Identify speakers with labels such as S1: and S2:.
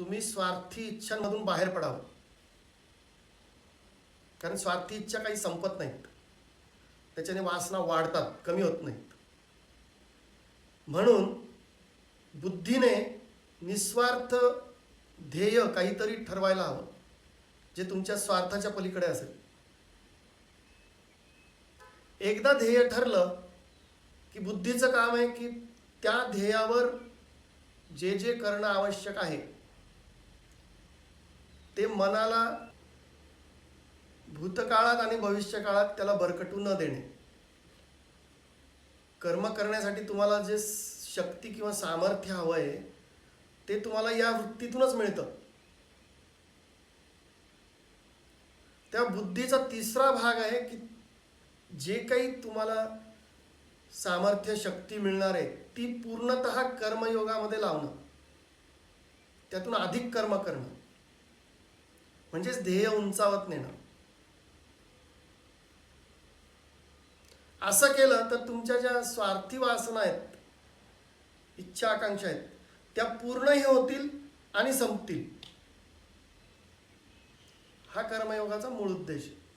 S1: तुम्ही स्वार्थी इच्छांमधून बाहेर पडावं. कारण स्वार्थी इच्छा काही संपत नाहीत. त्याच्याने वासना वाढतात कमी होत नाहीत. म्हणून बुद्धीने निस्वार्थ ध्येय काहीतरी ठरवायला हवं जे तुमच्या स्वार्थाच्या पलीकडे असेल. एकदा ध्येय ठरलं की बुद्धीचं काम आहे की त्या ध्येयावर जे जे करणं आवश्यक आहे ते मनाला भूतकाळात आणि भविष्य काळात त्याला भरकटू न देणे. कर्म करण्यासाठी तुम्हाला जे शक्ती किंवा सामर्थ्य हवं आहे ते तुम्हाला या वृत्तीतूनच मिळतं. त्या बुद्धीचा तिसरा भाग आहे की जे काही तुम्हाला सामर्थ्य शक्ती मिळणार आहे ती पूर्णतः कर्मयोगामध्ये लावणं. त्यातून अधिक कर्म करणं. म्हणजेच ध्येय उंचावत नेणं. असं केलं तर तुमच्या ज्या स्वार्थी वासना आहेत इच्छा आकांक्षा आहेत त्या पूर्णही होतील आणि संपतील. हा कर्मयोगाचा मूळ उद्देश आहे.